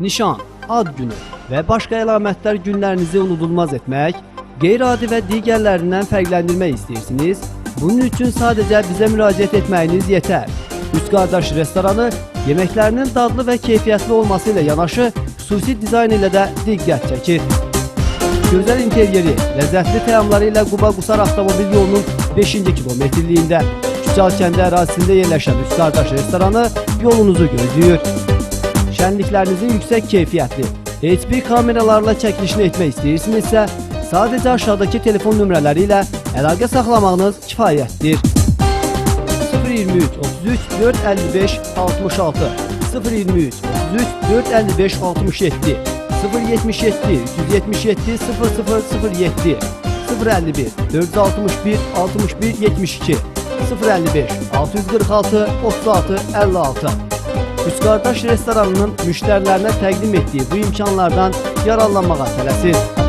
nişan, ad günü və başqa əlamətlər günlərinizi unudulmaz etmək, qeyri-adi və digərlərindən fərqləndirmək istəyirsiniz? Bunun üçün sadəcə bizə müraciət etməyiniz yetər. Üç qardaş restoranı yeməklərinin dadlı və keyfiyyətli olması ilə yanaşı xüsusi dizayn ilə də diqqət çəkir. Gözəl interyeri, ləzzətli təamları ilə Quba Qusar avtomobil yolunun 5-ci kilometrliyində Küçal kəndi ərazisində yerləşən Üç qardaş restoranı yolunuzu gözləyir. Şənliklərinizin yüksək keyfiyyətli, HP kameralarla çəkilişini etmək istəyirsinizsə, sadəcə aşağıdakı telefon nömrələri ilə əlaqə saxlamağınız kifayətdir. 023 33 455 66 023 33 455 67 077 377 0007 051 461 61 72 055 646 36 56 Üç qardaş restoranının müştərilərinə təqdim etdiyi bu imkanlardan yararlanmağa tələsir.